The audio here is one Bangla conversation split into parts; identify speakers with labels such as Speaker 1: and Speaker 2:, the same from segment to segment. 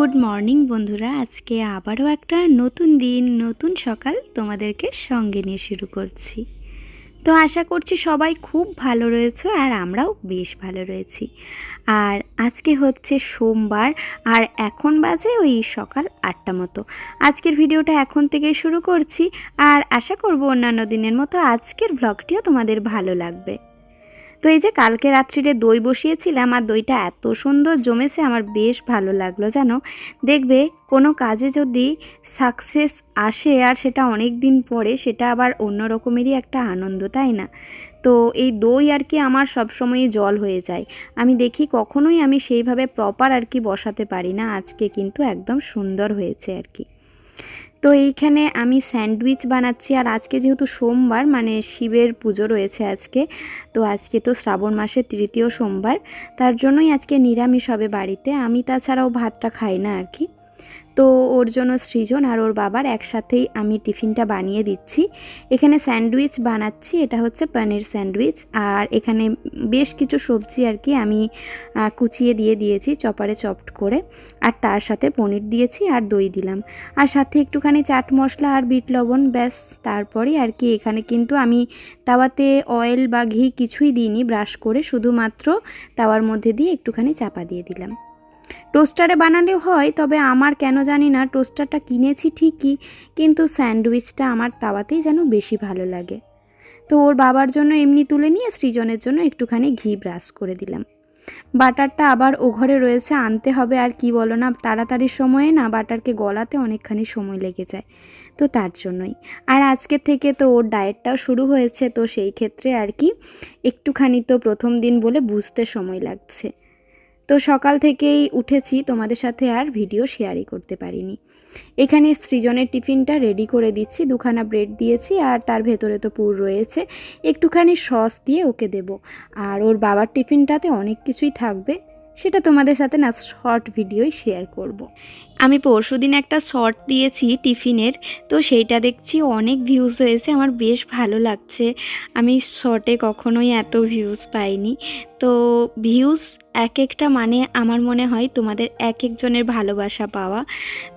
Speaker 1: গুড মর্নিং বন্ধুরা। আজকে আবারও একটা নতুন দিন, নতুন সকাল তোমাদেরকে সঙ্গে নিয়ে শুরু করছি। তো আশা করছি সবাই খুব ভালো রয়েছে আর আমরাও বেশ ভালো রয়েছি। আর আজকে হচ্ছে সোমবার, আর এখন বাজে ওই সকাল আটটা মতো। আজকের ভিডিওটা এখন থেকেই শুরু করছি, আর আশা করব অন্যান্য দিনের মতো আজকের ব্লগটিও তোমাদের ভালো লাগবে। তো এই যে কালকে রাত্রিরে দই বসিয়েছিলাম আর দইটা এত সুন্দর জমেছে, আমার বেশ ভালো লাগল, জানো? দেখবে কোনো কাজে যদি সাকসেস আসে আর সেটা অনেক দিন পরে, সেটা আবার অন্য রকমেরই একটা আনন্দ, তাই না? তো এই দই আর কি আমার সবসময়ই জল হয়ে যায়। আমি দেখি কখনোই আমি সেইভাবে প্রপার আর কি বসাতে পারি না, আজকে কিন্তু একদম সুন্দর হয়েছে আর কি। তো এইখানে আমি স্যান্ডউইচ বানাচ্ছি আর আজকে যেহেতু সোমবার মানে শিবের পুজো রয়েছে আজকে, তো আজকে তো শ্রাবণ মাসের তৃতীয় সোমবার, তার জন্যই আজকে নিরামিষ হবে বাড়িতে। আমি তাছাড়াও ভাতটা খাই না আর কি। তো ওর জন্য সৃজন আর ওর বাবার একসাথেই আমি টিফিনটা বানিয়ে দিচ্ছি। এখানে স্যান্ডউইচ বানাচ্ছি, এটা হচ্ছে পনির স্যান্ডউইচ। আর এখানে বেশ কিছু সবজি আর কি আমি কুচিয়ে দিয়ে দিয়েছি চপারে চপড করে। আর তার সাথে পনির দিয়েছি আর দই দিলাম। আর সাথে একটুখানি চাট মশলা আর বিট লবণ, ব্যাস। তারপরে আর কি এখানে কিন্তু আমি তাওয়াতে অয়েল বা ঘি কিছুই দিইনি, ব্রাশ করে শুধুমাত্র তাওয়ার মধ্যে দিয়ে একটুখানি চাপা দিয়ে দিলাম। টোস্টারে বানালেও হয়, তবে আমার কেন জানি না, টোস্টারটা কিনেছি ঠিকই, কিন্তু স্যান্ডউইচটা আমার তাওয়াতেই যেন বেশি ভালো লাগে। তো ওর বাবার জন্য এমনি তুলে নিয়ে সৃজনের জন্য একটুখানি ঘি ব্রাশ করে দিলাম। বাটারটা আবার ও ঘরে রয়েছে, আনতে হবে আর কি বলো না তাড়াতাড়ির সময়ে না, বাটারকে গলাতে অনেকখানি সময় লেগে যায়, তো তার জন্যই। আর আজকে থেকে তো ওর ডায়েটটাও শুরু হয়েছে, তো সেই ক্ষেত্রে আর কি, একটুখানি তো প্রথম দিন বলে বুঝতে সময় লাগছে। তো সকাল থেকেই উঠেছি, তোমাদের সাথে আর ভিডিও শেয়ারই করতে পারিনি এখানে সৃজনের টিফিনটা রেডি করে দিচ্ছি, দুখানা ব্রেড দিয়েছি আর তার ভেতরে তো পুর রয়েছে, একটুখানি সস দিয়ে ওকে দেব আর ওর বাবার টিফিনটাতে অনেক কিছুই থাকবে, সেটা তোমাদের সাথে না শর্ট ভিডিওই শেয়ার করব। আমি পরশু একটা শর্ট দিয়েছি টিফিনের, তো সেইটা দেখছি অনেক ভিউজ হয়েছে, আমার বেশ ভালো লাগছে। আমি শর্টে কখনোই এত ভিউজ পাইনি। তো ভিউজ এক একটা মানে আমার মনে হয় তোমাদের এক একজনের ভালোবাসা পাওয়া।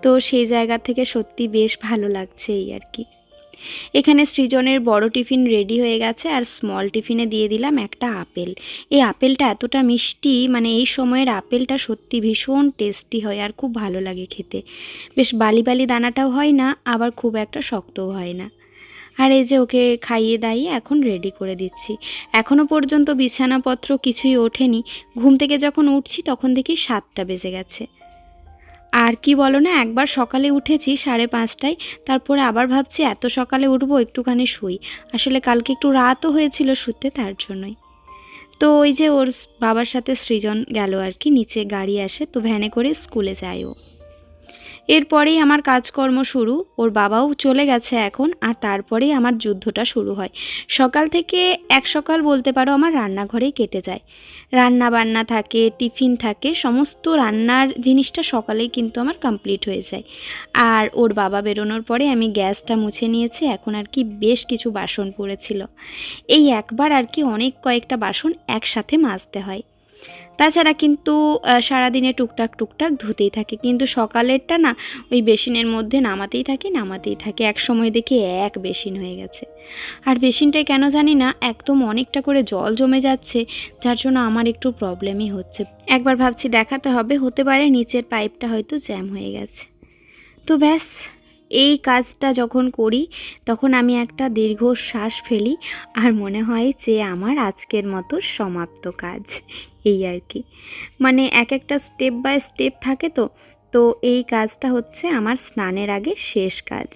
Speaker 1: তো সেই জায়গা থেকে সত্যি বেশ ভালো লাগছে এই আর কি। এখানে সৃজনের বড় টিফিন রেডি হয়ে গেছে আর স্মল টিফিনে দিয়ে দিলাম একটা আপেল। এই আপেলটা এতটা মিষ্টি মানে এই সময়ের আপেলটা সত্যি ভীষণ টেস্টি হয় আর খুব ভালো লাগে খেতে। বেশ বালি বালি দানাটাও হয় না, আবার খুব একটা শক্তও হয় না। আর এই যে ওকে খাইয়ে দাইয়ে এখন রেডি করে দিচ্ছি। এখনও পর্যন্ত বিছানাপত্র কিছুই ওঠেনি। ঘুম থেকে যখন উঠছি তখন দেখি সাতটা বেজে গেছে। আর কি বলো না, একবার সকালে উঠেছি সাড়ে পাঁচটায়, তারপরে আবার ভাবছি এত সকালে উঠবো, একটুখানি শুই। আসলে কালকে একটু রাতও হয়েছিল শুতে তার জন্যই। তো ওই যে ওর বাবার সাথে সৃজন গেল আর কি, নিচে গাড়ি আসে, তো ভ্যানে করে স্কুলে যায় ও এরপরেই আমার কাজকর্ম শুরু। ওর বাবাও চলে গেছে এখন, আর তারপরেই আমার যুদ্ধটা শুরু হয়। সকাল থেকে এক সকাল বলতে পারো আমার রান্নাঘরেই কেটে যায়। রান্না বান্না থাকে, টিফিন থাকে, সমস্ত রান্নার জিনিসটা সকালেই কিন্তু আমার কমপ্লিট হয়ে যায়। আর ওর বাবা বেরোনোর পরে আমি গ্যাসটা মুছে নিয়েছি, এখন আর কি বেশ কিছু বাসন পড়েছিল। এই একবার আর কি অনেক কয়েকটা বাসন একসাথে মাজতে হয়। তাছাড়া কিন্তু সারাদিনে টুকটাক টুকটাক ধুতেই থাকে। কিন্তু সকালেরটা না, ওই বেসিনের মধ্যে নামাতেই থাকে নামাতেই থাকে। এক সময় দেখি এক বেসিন হয়ে গেছে। আর বেসিনটায় কেন জানি না, একদম অনেকটা করে জল জমে যাচ্ছে, যার জন্য আমার একটু প্রবলেমই হচ্ছে। একবার ভাবছি দেখাতে হবে, হতে পারে নিচের পাইপটা হয়তো জ্যাম হয়ে গেছে। তো ব্যাস, এই কাজটা যখন করি, তখন আমি একটা দীর্ঘ শ্বাস ফেলি, আর মনে হয় যে আমার আজকের মতো সমাপ্ত কাজ। এই আর কি। মানে এক একটা স্টেপ বাই স্টেপ থাকে তো তো এই কাজটা হচ্ছে আমার স্নানের আগে শেষ কাজ।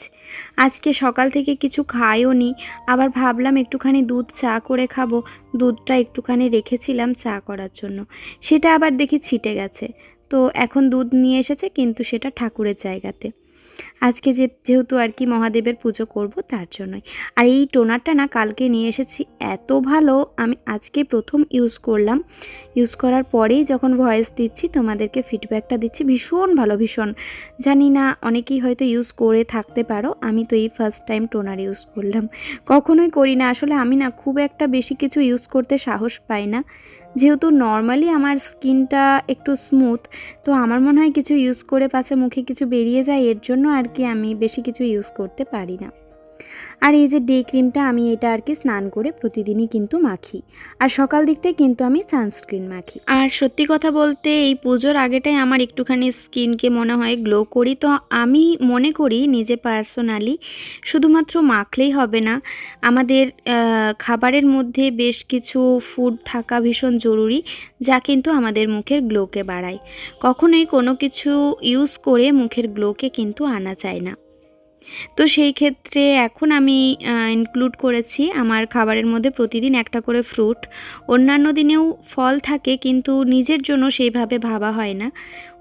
Speaker 1: আজকে সকাল থেকে কিছু খাইও নি, আবার ভাবলাম একটুখানি দুধ চা করে খাব, দুধটা একটুখানি রেখেছিলাম চা করার জন্য। সেটা আবার দেখি ছিটে গেছে। তো এখন দুধ নিয়ে এসেছে, কিন্তু সেটা ঠাকুরের জায়গাতে। আজকে যে যেহেতু আর কি মহাদেবের পুজো করব তার জন্যই। আর এই টোনারটা না কালকে নিয়ে এসেছি, এত ভালো আমি আজকে প্রথম ইউজ করলাম। ইউজ করার পরেই যখন ভয়েস দিচ্ছি, তোমাদেরকে ফিডব্যাকটা দিচ্ছি, ভীষণ ভালো, ভীষণ। জানি না, অনেকেই হয়তো ইউজ করে থাকতে পারো, আমি তো এই ফার্স্ট টাইম টোনার ইউজ করলাম। কখনোই করি না, আসলে আমি না খুব একটা বেশি কিছু ইউজ করতে সাহস পাই না। যেহেতু নর্মালি আমার স্কিনটা একটু স্মুথ তো আমার মনে হয় কিছু ইউজ করে পাছে মুখে কিছু বেরিয়ে যায়, এর জন্য আর কি আমি বেশি কিছু ইউজ করতে পারি না। আর এই যে ডে ক্রিমটা আমি এটা আর কি স্নান করে প্রতিদিনই কিন্তু মাখি। আর সকাল দিকটায় কিন্তু আমি সানস্ক্রিন মাখি। আর সত্যি কথা বলতে এই পুজোর আগেটাই আমার একটুখানি স্কিনকে মনে হয় গ্লো করি। তো আমি মনে করি নিজে পার্সোনালি শুধুমাত্র মাখলেই হবে না, আমাদের খাবারের মধ্যে বেশ কিছু ফুড থাকা ভীষণ জরুরি, যা কিন্তু আমাদের মুখের গ্লোকে বাড়ায়। কখনোই কোনো কিছু ইউজ করে মুখের গ্লোকে কিন্তু আনা যায় না। তো সেই ক্ষেত্রে এখন আমি ইনক্লুড করেছি আমার খাবারের মধ্যে প্রতিদিন একটা করে ফ্রুট অন্যান্য দিনেও ফল থাকে কিন্তু নিজের জন্য সেইভাবে ভাবা হয় না।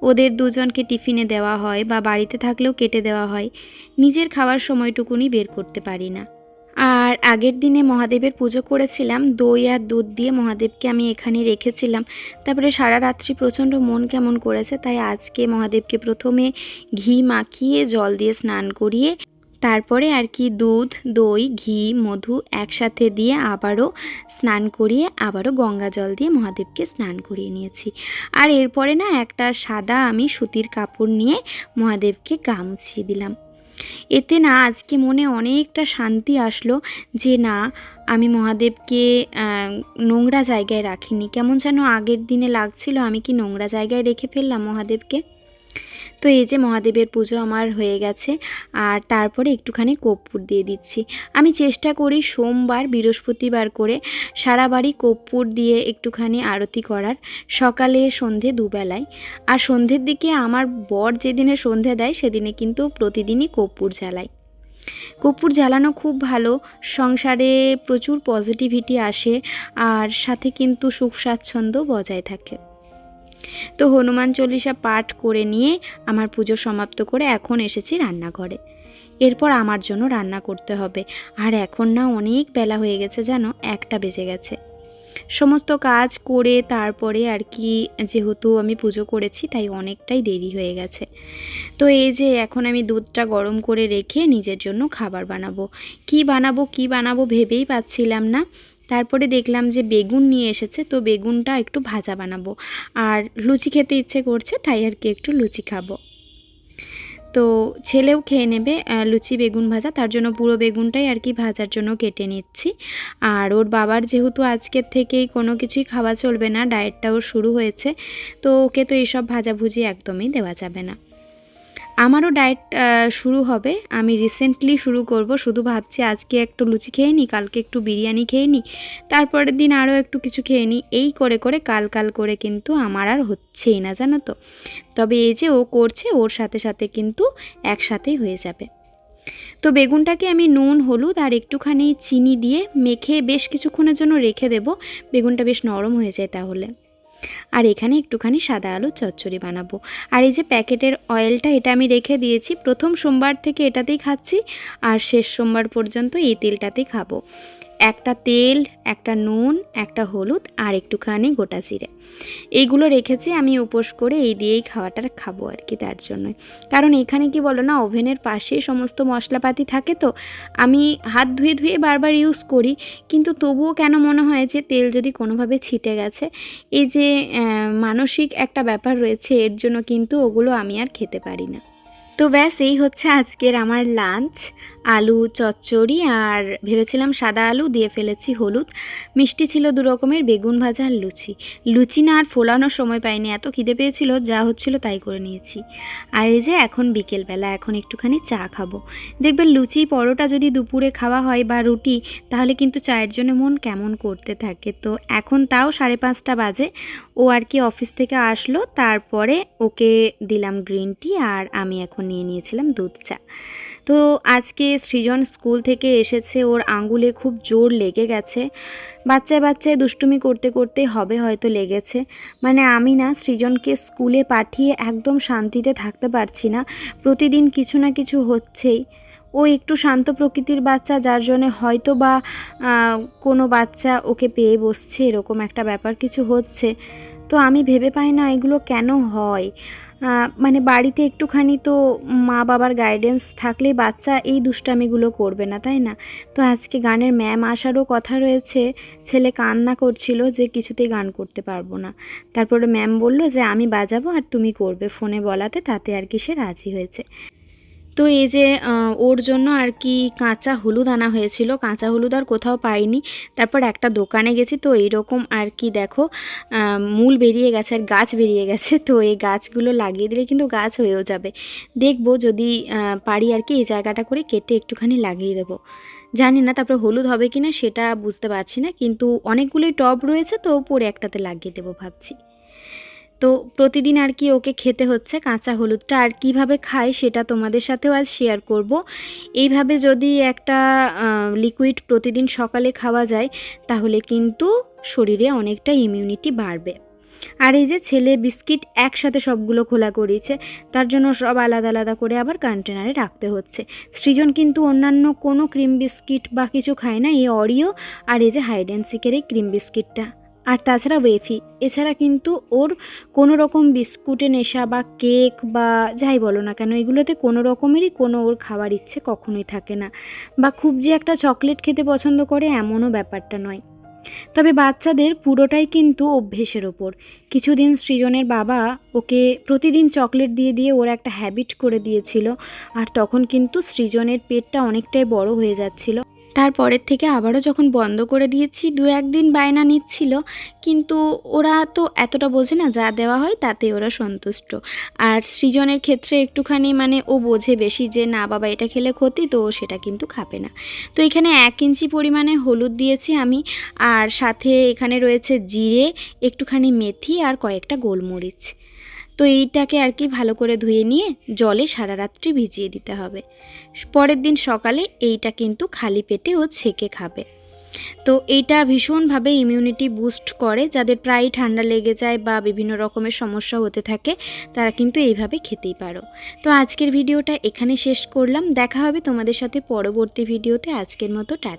Speaker 1: ওদের দুজনকে টিফিনে দেওয়া হয় বা বাড়িতে থাকলেও কেটে দেওয়া হয়। নিজের খাওয়ার সময়টুকুনি বের করতে পারি না। আর আগের দিনে মহাদেবের পুজো করেছিলাম, দই আর দুধ দিয়ে মহাদেবকে আমি এখানে রেখেছিলাম। তারপরে সারা রাত্রি প্রচণ্ড মন কেমন করেছে, তাই আজকে মহাদেবকে প্রথমে ঘি মাখিয়ে, জল দিয়ে স্নান করিয়ে, তারপরে আর কি দুধ, দই, ঘি, মধু একসাথে দিয়ে আবারও স্নান করিয়ে, আবারও গঙ্গা জল দিয়ে মহাদেবকে স্নান করিয়ে নিয়েছি। আর এরপরে না একটা সাদা আমি সুতির কাপড় নিয়ে মহাদেবকে গা মুছিয়ে দিলাম। এতে না আজকে মনে অনেকটা শান্তি আসলো যে না, আমি মহাদেবকে নোংরা জায়গায় রাখিনি। কেমন যেন আগের দিনে লাগছিল আমি কি নোংরা জায়গায় রেখে ফেললাম মহাদেবকে? তো এই যে মহাদেবের পুজো আমার হয়ে গেছে, আর তারপরে একটুখানি কর্পূর দিয়ে দিচ্ছি। আমি চেষ্টা করি সোমবার, বৃহস্পতিবার করে সারা বাড়ি কর্পূর দিয়ে একটুখানি আরতি করার, সকালে, সন্ধে দুবেলায়। আর সন্ধ্যের দিকে আমার বর যেদিনে সন্ধে দেয়, সেদিনে কিন্তু প্রতিদিনই কর্পূর জ্বালাই। কর্পূর জ্বালানো খুব ভালো, সংসারে প্রচুর পজিটিভিটি আসে, আর সাথে কিন্তু সুখ স্বাচ্ছন্দ্য বজায় থাকে। তো হনুমান চল্লিশা পাঠ করে নিয়ে আমার পুজো সমাপ্ত করে এখন এসেছি রান্নাঘরে। এরপর আমার জন্য রান্না করতে হবে। আর এখন না অনেক বেলা হয়ে গেছে জানো, একটা বেজে গেছে। সমস্ত কাজ করে তারপরে আর কি যেহেতু আমি পুজো করেছি, তাই অনেকটাই দেরি হয়ে গেছে। তো এই যে এখন আমি দুধটা গরম করে রেখে নিজের জন্য খাবার বানাবো। কি বানাবো কি বানাবো ভেবেই পাচ্ছিলাম না। তারপরে দেখলাম যে বেগুন নিয়ে এসেছে, তো বেগুনটা একটু ভাজা বানাবো। আর লুচি খেতে ইচ্ছে করছে, তাই আর কি একটু লুচি খাব। তো ছেলেও খেয়ে নেবে লুচি বেগুন ভাজা, তার জন্য পুরো বেগুনটাই আর কি ভাজার জন্য কেটে নিচ্ছি। আর ওর বাবার যেহেতু আজকের থেকেই কোনো কিছুই খাওয়া চলবে না, ডায়েটটাও শুরু হয়েছে, তো ওকে তো এইসব ভাজাভুজি একদমই দেওয়া যাবে না। আমারও ডায়েট শুরু হবে। আমি রিসেন্টলি শুরু করব। শুধু ভাবছি আজকে একটু লুচি খেয়ে নিই কালকে একটু বিরিয়ানি খেয়ে নিই তারপরের দিন আরও একটু কিছু খেয়ে নিই এই করে করে, কাল কাল করে কিন্তু আমার আর হচ্ছেই না, জানো তো। তবে এই যে ও করছে, ওর সাথে সাথে কিন্তু একসাথেই হয়ে যাবে। তো বেগুনটাকে আমি নুন, হলুদ আর একটুখানি চিনি দিয়ে মেখে বেশ কিছুক্ষণের জন্য রেখে দেব। বেগুনটা বেশ নরম হয়ে যায় তাহলে। আর এখানে একটুখানি সাদা আলু চচ্চড়ি বানাবো। আর এই যে প্যাকেটের অয়েলটা, এটা আমি রেখে দিয়েছি। প্রথম সোমবার থেকে এটাতেই খাচ্ছি, আর শেষ সোমবার পর্যন্ত এই তেলটাতেই খাব। একটা তেল, একটা নুন, একটা হলুদ আর একটুখানি গোটা জিরে। এইগুলো রেখেছি আমি উপোস করে এই দিয়েই খাওয়াটা খাব আর কি তার জন্যই। কারণ এখানে কি বলো না, ওভেনের পাশেই সমস্ত মশলাপাতি থাকে তো, আমি হাত ধুয়ে ধুয়ে বারবার ইউজ করি, কিন্তু তবুও কেন মনে হয় যে তেল যদি কোনোভাবে ছিটে গেছে? এই যে মানসিক একটা ব্যাপার রয়েছে, এর জন্য কিন্তু ওগুলো আমি আর খেতে পারি না। তো ব্যাস, এই হচ্ছে আজকের আমার লাঞ্চ আলু, চচ্চড়ি আর ভেবেছিলাম সাদা আলু, দিয়ে ফেলেছি হলুদ। মিষ্টি ছিল দু রকমের, বেগুন ভাজা আর লুচি। লুচি না আর ফোলানোর সময় পাইনি, এত খিদে পেয়েছিল, যা হচ্ছিল তাই করে নিয়েছি। আর এই যে এখন বিকেলবেলা, এখন একটুখানি চা খাব। দেখবেন লুচি, পরোটা যদি দুপুরে খাওয়া হয় বা রুটি, তাহলে কিন্তু চায়ের জন্য মন কেমন করতে থাকে। তো এখন তাও সাড়ে পাঁচটা বাজে, ও আর কি অফিস থেকে আসলো, তারপরে ওকে দিলাম গ্রিন টি আর আমি এখন নিয়ে নিয়েছিলাম দুধ চা। তো আজকে সৃজন স্কুল থেকে এসেছে, ওর আঙ্গুলে খুব জোর লেগে গেছে। বাচ্চায় বাচ্চায় দুষ্টুমি করতে করতে হবে হয়তো লেগেছে। মানে আমি না সৃজনকে স্কুলে পাঠিয়ে একদম শান্তিতে থাকতে পারছি না। প্রতিদিন কিছু না কিছু হচ্ছেই। ও একটু শান্ত প্রকৃতির বাচ্চা, যার জন্যে হয়তো বা কোনো বাচ্চা ওকে পেয়ে বসছে, এরকম একটা ব্যাপার কিছু হচ্ছে। তো আমি ভেবে পাই না এগুলো কেন হয়। মানে বাড়িতে একটুখানি তো মা বাবার গাইডেন্স থাকলে বাচ্চা এই দুষ্টামিগুলো করবে না, তাই না? তো আজকে গানের ম্যাম আসারও কথা রয়েছে, ছেলে কান্না করছিল যে কিছুতেই গান করতে পারব না। তারপরে ম্যাম বলল যে আমি বাজাবো আর তুমি করবে, ফোনে বলাতে, তাতে আর কি সে রাজি হয়েছে। তো এই যে ওর জন্য আর কি কাঁচা হলুদ আনা হয়েছিল। কাঁচা হলুদ আর কোথাও পাইনি। তারপর একটা দোকানে গেছি, তো এইরকম আর কি দেখো মূল বেরিয়ে গেছে আর গাছ বেরিয়ে গেছে। তো এই গাছগুলো লাগিয়ে দিলে কিন্তু গাছ হয়েও যাবে। দেখব যদি পারি আর কি এই জায়গাটা করে কেটে একটুখানি লাগিয়ে দেবো। জানি না তারপরে হলুদ হবে কি না সেটা বুঝতে পারছি না, কিন্তু অনেকগুলোই টব রয়েছে, তো পরে একটাতে লাগিয়ে দেবো ভাবছি। তো প্রতিদিন আর কি ওকে খেতে হচ্ছে কাঁচা হলুদটা। আর কীভাবে খায় সেটা তোমাদের সাথেও আজ শেয়ার করব। এইভাবে যদি একটা লিকুইড প্রতিদিন সকালে খাওয়া যায়, তাহলে কিন্তু শরীরে অনেকটা ইমিউনিটি বাড়বে। আর এই যে ছেলে বিস্কিট একসাথে সবগুলো খোলা করিয়েছে তার জন্য সব আলাদা আলাদা করে আবার কন্টেনারে রাখতে হচ্ছে। সৃজন কিন্তু অন্যান্য কোনো ক্রিম বিস্কিট বা কিছু খায় না, এই অরিও আর এই যে হাইড অ্যান্ড সিকের এই ক্রিম বিস্কিটটা আর তাছাড়া ওয়েফি এছাড়া কিন্তু ওর কোনো রকম বিস্কুটে নেশা বা কেক বা যাই বলো না কেন, এগুলোতে কোনো রকমেরই কোনো ওর খাওয়ার ইচ্ছে কখনোই থাকে না বা খুব যে একটা চকলেট খেতে পছন্দ করে এমনও ব্যাপারটা নয়। তবে বাচ্চাদের পুরোটাই কিন্তু অভ্যেসের ওপর। কিছুদিন সৃজনের বাবা ওকে প্রতিদিন চকলেট দিয়ে দিয়ে ওর একটা হ্যাবিট করে দিয়েছিল, আর তখন কিন্তু সৃজনের পেটটা অনেকটাই বড় হয়ে যাচ্ছিল। তারপরের থেকে আবারও যখন বন্ধ করে দিয়েছি, দু একদিন বায়না নিচ্ছিল, কিন্তু ওরা তো এতটা বোঝে না যা দেওয়া হয় তাতে ওরা সন্তুষ্ট। আর সৃজনের ক্ষেত্রে একটুখানি মানে ও বোঝে বেশি যে, না বাবা, এটা খেলে ক্ষতি, তো সেটা কিন্তু খাবে না। তো এখানে এক ইঞ্চি পরিমাণে হলুদ দিয়েছি আমি, আর সাথে এখানে রয়েছে জিরে, একটুখানি মেথি আর কয়েকটা গোলমরিচ। তো এইটাকে আর কি ভালো করে ধুয়ে নিয়ে জলে সারা রাত্রি ভিজিয়ে দিতে হবে। পরের দিন সকালে এইটা কিন্তু খালি পেটে ও ছেঁকে খাবে। তো এইটা ভীষণভাবে ইমিউনিটি বুস্ট করে, যাদের প্রায় ঠান্ডা লেগে যায় বা বিভিন্ন রকমের সমস্যা হতে থাকে, তারা কিন্তু এইভাবে খেতেই পারো। তো আজকের ভিডিওটা এখানে শেষ করলাম। দেখা হবে তোমাদের সাথে পরবর্তী ভিডিওতে। আজকের মতো টাটা